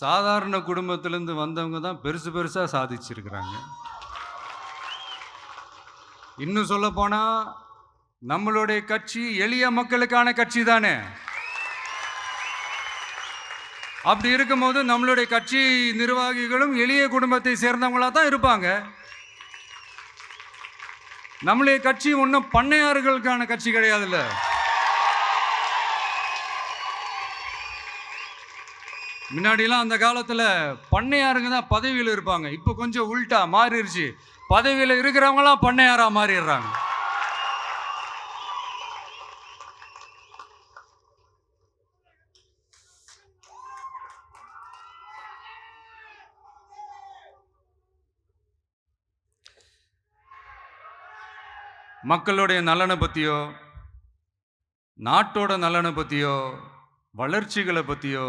சாதாரண குடும்பத்திலேருந்து வந்தவங்க தான் பெருசு பெருசாக சாதிச்சிருக்கிறாங்க. இன்னும் சொல்ல நம்மளுடைய கட்சி எளிய மக்களுக்கான கட்சி தானே? அப்படி இருக்கும்போது நம்மளுடைய கட்சி நிர்வாகிகளும் எளிய குடும்பத்தை சேர்ந்தவங்களா தான் இருப்பாங்க. நம்மளுடைய கட்சி ஒன்றும் பண்ணையாறுகளுக்கான கட்சி கிடையாதுல்ல. முன்னாடிலாம் அந்த காலத்தில் பண்ணையாருங்க தான் பதவியில் இருப்பாங்க. இப்போ கொஞ்சம் உல்ட்டா மாறிடுச்சு பதவியில் இருக்கிறவங்களாம் பண்ணையாராக மாறிடுறாங்க. மக்களுடைய நலனை பற்றியோ நாட்டோட நலனை பற்றியோ வளர்ச்சிகளை பற்றியோ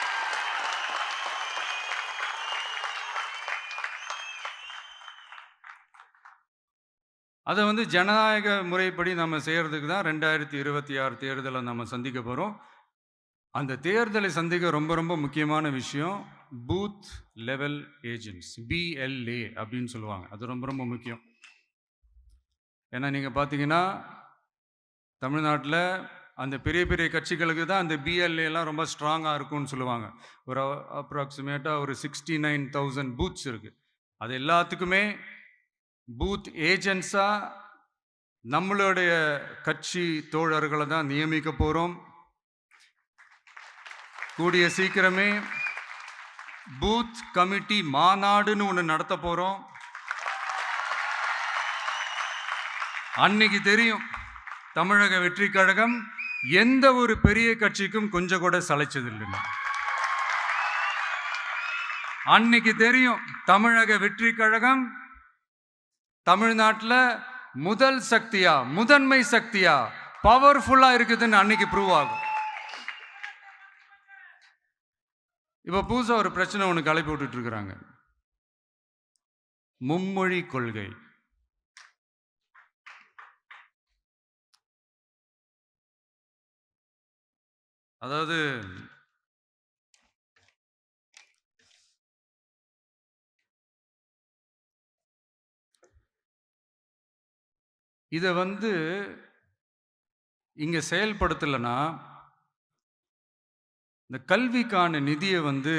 அதை வந்து ஜனநாயக முறைப்படி நம்ம செய்கிறதுக்கு தான் ரெண்டாயிரத்தி இருபத்தி ஆறு தேர்தலை நம்ம சந்திக்க போகிறோம் அந்த தேர்தலை சந்திக்க ரொம்ப ரொம்ப முக்கியமான விஷயம் பூத் லெவல் ஏஜென்ட்ஸ் பிஎல்ஏ அப்படின்னு சொல்லுவாங்க. அது ரொம்ப ரொம்ப முக்கியம். ஏன்னா நீங்கள் பார்த்தீங்கன்னா தமிழ்நாட்டில் அந்த பெரிய பெரிய கட்சிகளுக்கு தான் அந்த பிஎல்ஏலாம் ரொம்ப ஸ்ட்ராங்காக இருக்கும்னு சொல்லுவாங்க. ஒரு அப்ராக்சிமேட்டாக ஒரு சிக்ஸ்டி நைன் தௌசண்ட் பூத்ஸ் இருக்குது அது எல்லாத்துக்குமே பூத் ஏஜென்ட்ஸாக நம்மளுடைய கட்சி தோழர்களை தான் நியமிக்க போகிறோம் கூடிய சீக்கிரமே பூத் கமிட்டி மாநாடுன்னு ஒன்று நடத்த போகிறோம் அன்னைக்கு தெரியும் தமிழக வெற்றி கழகம் எந்த ஒரு பெரிய கட்சிக்கும் கொஞ்சம் கூட சளைச்சதில்லைங்க அன்னைக்கு தெரியும் தமிழக வெற்றி கழகம் தமிழ்நாட்டில் முதல் சக்தியா முதன்மை சக்தியா பவர்ஃபுல்லா இருக்குதுன்னு அன்னைக்கு ப்ரூவ் ஆகும். இப்போ புதுசா ஒரு பிரச்சனை ஒன்று கலப்பி விட்டுட்டு இருக்கிறாங்க. மும்மொழி கொள்கை. அதாவது இதை வந்து இங்கே செயல்படுத்தலைன்னா இந்த கல்விக்கான நிதியை வந்து